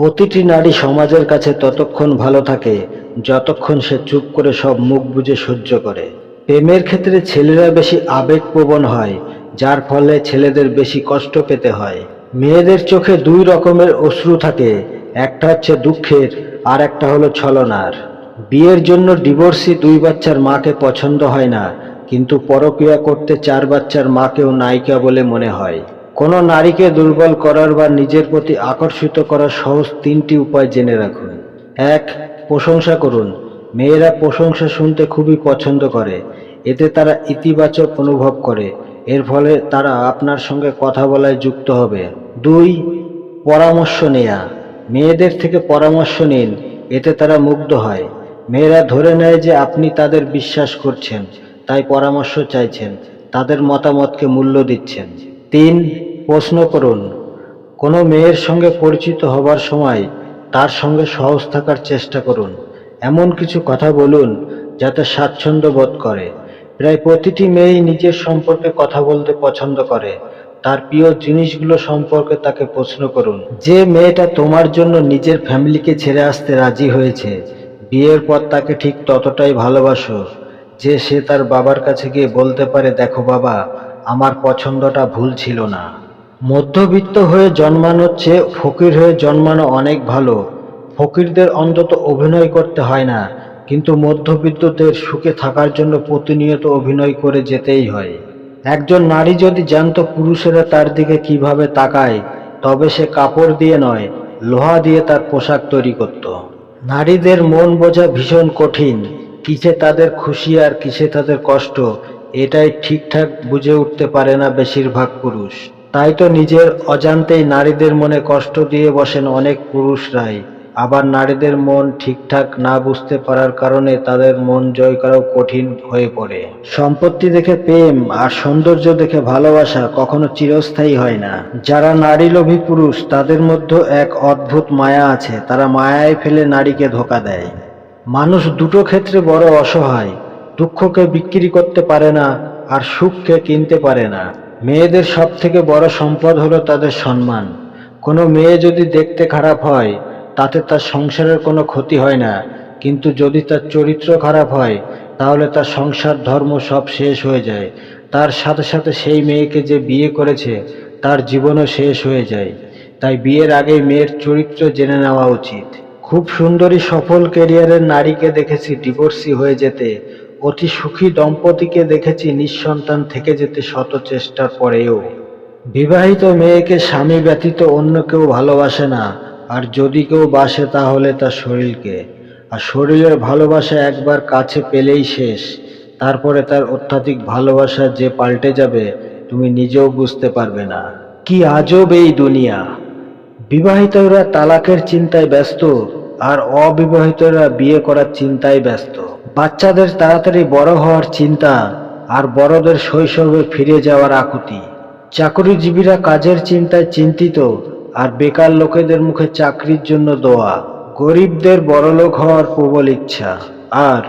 প্রতিটি নারী সমাজের কাছে ততক্ষণ ভালো থাকে, যতক্ষণ সে চুপ করে সব মুখ বুজে সহ্য করে। প্রেমের ক্ষেত্রে ছেলেরা বেশি আবেগপ্রবণ হয়, যার ফলে ছেলেদের বেশি কষ্ট পেতে হয়। মেয়েদের চোখে দুই রকমের অশ্রু থাকে, একটা হচ্ছে দুঃখের, আর একটা হলো ছলনার। বিয়ের জন্য ডিভোর্সি দুই বাচ্চার মাকে পছন্দ হয় না, কিন্তু পরক্রিয়া করতে চার বাচ্চার মাকেও নায়িকা বলে মনে হয়। কোনো নারীকে দুর্বল করার বা নিজের প্রতি আকর্ষিত করার সহজ তিনটি উপায় জেনে রাখুন। এক, প্রশংসা করুন। মেয়েরা প্রশংসা শুনতে খুবই পছন্দ করে। এতে তারা ইতিবাচক অনুভব করে। এর ফলে তারা আপনার সঙ্গে কথা বলায় যুক্ত হবে। দুই, পরামর্শ নেয়া। মেয়েদের থেকে পরামর্শ নিন। এতে তারা মুগ্ধ হয়। মেয়েরা ধরে নেয় যে আপনি তাদের বিশ্বাস করছেন, তাই পরামর্শ চাইছেন, তাদের মতামতকে মূল্য দিচ্ছেন। তিন প্রশ্ন করুন। কোনো মেয়ের সঙ্গে পরিচিত হবার সময় তার সঙ্গে সহজ থাকার চেষ্টা করুন। এমন কিছু কথা বলুন যাতে স্বাচ্ছন্দ্য বোধ করে। প্রায় প্রতিটি মেয়েই নিজের সম্পর্কে কথা বলতে পছন্দ করে। তার প্রিয় জিনিসগুলো সম্পর্কে তাকে প্রশ্ন করুন। যে মেয়েটা তোমার জন্য নিজের ফ্যামিলিকে ছেড়ে আসতে রাজি হয়েছে, বিয়ের পর তাকে ঠিক ততটাই ভালোবাসো যে সে তার বাবার কাছে গিয়ে বলতে পারে, দেখো বাবা আমার পছন্দটা ভুল ছিল না। মধ্যবিত্ত হয়ে জন্মানোর চেয়ে ফকির হয়ে জন্মানো অনেক ভালো। ফকিরদের অন্তত অভিনয় করতে হয় না, কিন্তু মধ্যবিত্তদের সুখে থাকার জন্য প্রতিনিয়ত অভিনয় করে যেতেই হয়। একজন নারী যদি জানতো পুরুষেরা তার দিকে কীভাবে তাকায়, তবে সে কাপড় দিয়ে নয়, লোহা দিয়ে তার পোশাক তৈরি করত। নারীদের মন বোঝা ভীষণ কঠিন, কিসে তাদের খুশি আর কিসে তাদের কষ্ট এটাই ঠিকঠাক বুঝে উঠতে পারে না বেশিরভাগ পুরুষ। তাই তো নিজের অজান্তেই নারীদের মনে কষ্ট দিয়ে বসেন অনেক পুরুষরাই। আবার নারীদের মন ঠিকঠাক না বুঝতে পারার কারণে তাদের মন জয় করাও কঠিন হয়ে পড়ে। সম্পত্তি দেখে প্রেম আর সৌন্দর্য দেখে ভালোবাসা কখনো চিরস্থায়ী হয় না। যারা নারী লোভী পুরুষ, তাদের মধ্যে এক অদ্ভুত মায়া আছে। তারা মায়ায় ফেলে নারীকে ধোকা দেয়। মানুষ দুটো ক্ষেত্রে বড় অসহায়। দুঃখকে বিক্রি করতে পারে না আর সুখকে কিনতে পারে না। মেয়েদের সব থেকে বড় সম্পদ হলো তাদের সম্মান। কোনো মেয়ে যদি দেখতে খারাপ হয়, তাতে তার সংসারের কোনো ক্ষতি হয় না। কিন্তু যদি তার চরিত্র খারাপ হয়, তাহলে তার সংসার, ধর্ম সব শেষ হয়ে যায়। তার সাথে সাথে সেই মেয়েকে যে বিয়ে করেছে, তার জীবনও শেষ হয়ে যায়। তাই বিয়ের আগে মেয়ের চরিত্র জেনে নেওয়া উচিত। খুব সুন্দরী সফল কেরিয়ারের নারীকে দেখেছি, ডিভোর্সি হয়ে যেতে। অতি সুখী দম্পতিকে দেখেছি নিঃসন্তান থেকে যেতে শত চেষ্টার পরেও। বিবাহিত মেয়েকে স্বামী ব্যতীত অন্য কেউ ভালোবাসে না, আর যদি কেউ বাসে তাহলে তার শরীরকে। আর শরীরের ভালোবাসা একবার কাছে পেলেই শেষ, তারপরে তার অত্যাধিক ভালোবাসা যে পাল্টে যাবে, তুমি নিজেও বুঝতে পারবে না। কি আজব এই দুনিয়া! বিবাহিতরা তালাকের চিন্তায় ব্যস্ত, আর অবিবাহিতরা বিয়ে করার চিন্তায় ব্যস্ত। বাচ্চাদের তাড়াতাড়ি বড় হওয়ার চিন্তা আর বড়দের শৈশবে ফিরে যাওয়ার আকুতি। চাকরিজীবীরা কাজের চিন্তায় চিন্তিত আর বেকার লোকেদের মুখে চাকরির জন্য দোয়া। গরিবদের বড়লোক হওয়ার প্রবল ইচ্ছা। আর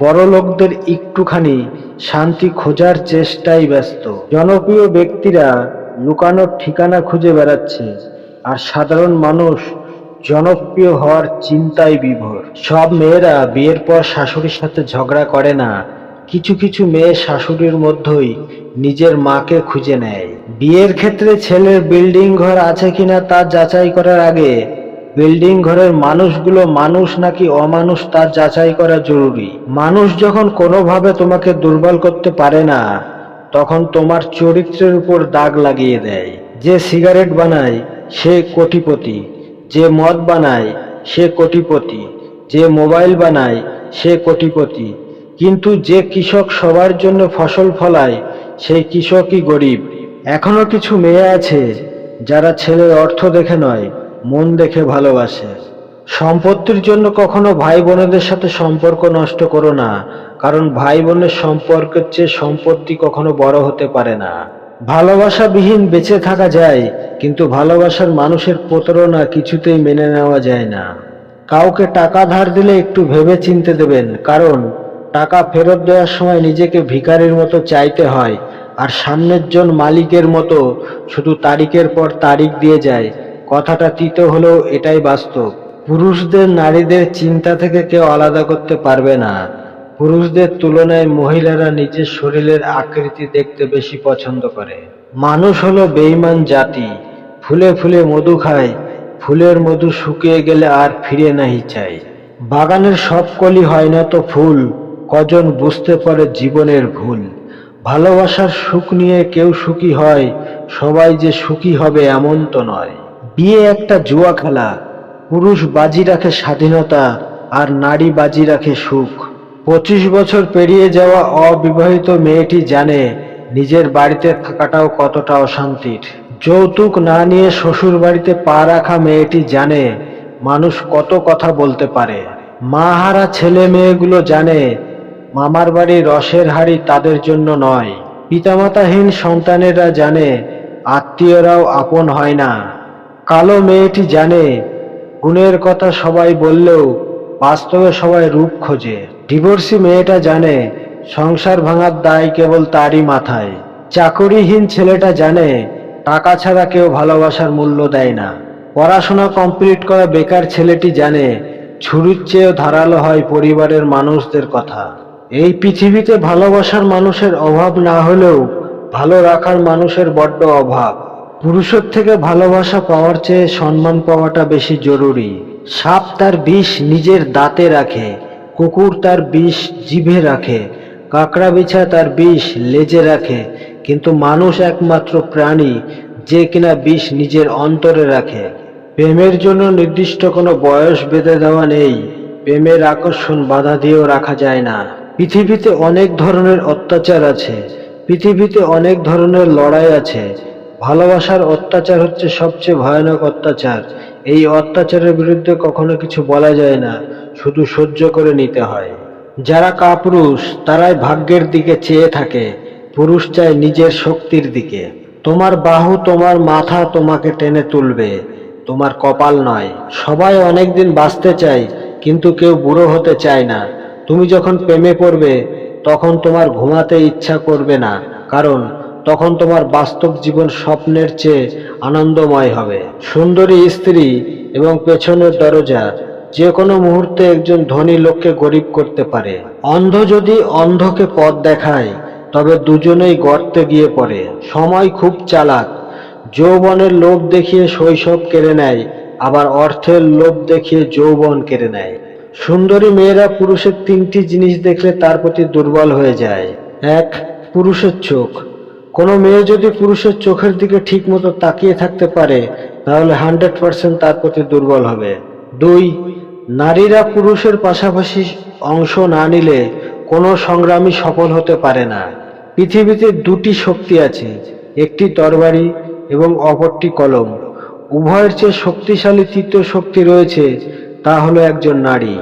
বড়লোকদের একটুখানি শান্তি খোঁজার চেষ্টায় ব্যস্ত। জনপ্রিয় ব্যক্তিরা লুকানোর ঠিকানা খুঁজে বেড়াচ্ছে। আর সাধারণ মানুষ জনপ্রিয় হওয়ার চিন্তায় বিভোর। সব মেয়েরা বিয়ের পর শাশুড়ির সাথে ঝগড়া করে না। কিছু কিছু মেয়ে শাশুড়ির মধ্যেই নিজের মাকে খুঁজে নেয়। বিয়ের ক্ষেত্রে ছেলের বিল্ডিং ঘর আছে কিনা তা যাচাই করার আগে বিল্ডিং ঘরের মানুষগুলো মানুষ নাকি অমানুষ তা যাচাই করা জরুরি। মানুষ যখন কোনোভাবে তোমাকে দুর্বল করতে পারে না, তখন তোমার চরিত্রের উপর দাগ লাগিয়ে দেয়। যে সিগারেট বানায়, সে কোটিপতি। যে মদ বানায়, সে কোটিপতি। যে মোবাইল বানায়, সে কোটিপতি। কিন্তু যে কৃষক সবার জন্য ফসল ফলায়, সেই কৃষকই গরিব। এখনও কিছু মেয়ে আছে, যারা ছেলের অর্থ দেখে নয়, মন দেখে ভালোবাসে। সম্পত্তির জন্য কখনো ভাই বোনেদের সাথে সম্পর্ক নষ্ট করো না, কারণ ভাই বোনের সম্পর্কের চেয়ে সম্পত্তি কখনো বড় হতে পারে না। ভালোবাসাবিহীন বেঁচে থাকা যায়, কিন্তু ভালোবাসার মানুষের প্রতারণা কিছুতেই মেনে নেওয়া যায় না। কাউকে টাকা ধার দিলে একটু ভেবে চিনতে দেবেন, কারণ টাকা ফেরত দেওয়ার সময় নিজেকে ভিখারির মতো চাইতে হয়, আর সামনের জন মালিকের মতো শুধু তারিখের পর তারিখ দিয়ে যায়। কথাটা তিতো হলেও এটাই বাস্তব। পুরুষদের নারীদের চিন্তা থেকে কেউ আলাদা করতে পারবে না। পুরুষদের তুলনায় মহিলারা নিজের শরীরের আকৃতি দেখতে বেশি পছন্দ করে। মানুষ হলো বেইমান জাতি। ফুলে ফুলে মধু খায়, ফুলের মধু শুকিয়ে গেলে আর ফিরে নাহি চাই বাগানের সব কলি হয় না তো ফুল, কজন বুঝতে পারে জীবনের ভুল। ভালোবাসার সুখ নিয়ে কেউ সুখী হয়, সবাই যে সুখী হবে এমন তো নয়। বিয়ে একটা জুয়া খেলা, পুরুষ বাজি রাখে স্বাধীনতা আর নারী বাজি রাখে সুখ। পঁচিশ বছর পেরিয়ে যাওয়া অবিবাহিত মেয়েটি জানে নিজের বাড়িতে থাকাটাও কতটা অশান্তির। যৌতুক না নিয়ে শ্বশুর বাড়িতে পা রাখা মেয়েটি জানে মানুষ কত কথা বলতে পারে। মা হারা ছেলে মেয়েগুলো জানে মামার বাড়ি রসের হাড়ি তাদের জন্য নয়। পিতামাতাহীন সন্তানেরা জানে আত্মীয়রাও আপন হয় না। কালো মেয়েটি জানে গুণের কথা সবাই বললেও বাস্তবে সবাই রূপ খোঁজে। ডিভোর্সি মেয়েটা জানে সংসার ভাঙার দায় কেবল তারই মাথায়। চাকরিহীন ছেলেটা জানে টাকা ছাড়া কেউ ভালোবাসার মূল্য দেয় না। পড়াশোনা কমপ্লিট করা বেকার ছেলেটি জানে ছুরির চেয়েও ধারালো হয় পরিবারের মানুষদের কথা। এই পৃথিবীতে ভালোবাসার মানুষের অভাব না হলেও ভালো রাখার মানুষের বড্ড অভাব। পুরুষের থেকে ভালোবাসা পাওয়ার চেয়ে সম্মান পাওয়াটা বেশি জরুরি। সাপ তার বিষ নিজের দাঁতে রাখে। কুকুর তার বিষ জিভে রাখে, কাঁকড়া বিছা তার বিষ লেজে রাখে, কিন্তু মানুষ একমাত্র প্রাণী যে কিনা বিষ নিজের অন্তরে রাখে। প্রেমের জন্য নির্দিষ্ট কোনো বয়স বেঁধে দেওয়া নেই, প্রেমের আকর্ষণ বাধা দিয়েও রাখা যায় না। পৃথিবীতে অনেক ধরনের অত্যাচার আছে, পৃথিবীতে অনেক ধরনের লড়াই আছে, ভালোবাসার অত্যাচার হচ্ছে সবচেয়ে ভয়ানক অত্যাচার। এই অত্যাচারের বিরুদ্ধে কখনো কিছু বলা যায় না। শুধু সহ্য করে নিতে হয়। যারা কাপুরুষ, তারাই ভাগ্যের দিকে চেয়ে থাকে, পুরুষ চায় নিজের শক্তির দিকে। তোমার বাহু, তোমার মাথা তোমাকে টেনে তুলবে। তোমার কপাল নয়। সবাই অনেকদিন বাঁচতে চায়, কিন্তু কেউ বুড়ো হতে চায় না। তুমি যখন প্রেমে পড়বে, তখন তোমার ঘুমাতে ইচ্ছা করবে না। কারণ, তখন তোমার বাস্তব জীবন স্বপ্নের চেয়ে আনন্দময় হবে। সুন্দরী স্ত্রী এবং পেছনের দরজা যে কোনো মুহূর্তে একজন ধনী লোককে গরিব করতে পারে। অন্ধ যদি অন্ধকে পথ দেখায়, তবে দুজনেই গর্তে গিয়ে পড়ে। সময় খুব চালাক। যৌবনের লোভ দেখিয়ে শৈশব কেড়ে নেয়, আবার অর্থের লোভ দেখিয়ে যৌবন কেড়ে নেয়। সুন্দরী মেয়েরা পুরুষের তিনটি জিনিস দেখলে তার প্রতি দুর্বল হয়ে যায়। এক, পুরুষের চোখ। কোনো মেয়ে যদি পুরুষের চোখের দিকে ঠিক মতো তাকিয়ে থাকতে পারে, তাহলে হান্ড্রেড পার্সেন্ট তার প্রতি দুর্বল হবে। দুই নারীরা পুরুষের পাশাপাশি অংশ না নিলে কোনো সংগ্রামই সফল হতে পারে না। পৃথিবীতে দুটি শক্তি আছে, একটি তরবারি এবং অপরটি কলম। উভয়ের চেয়ে শক্তিশালী তৃতীয় শক্তি রয়েছে, তা হলো একজন নারী।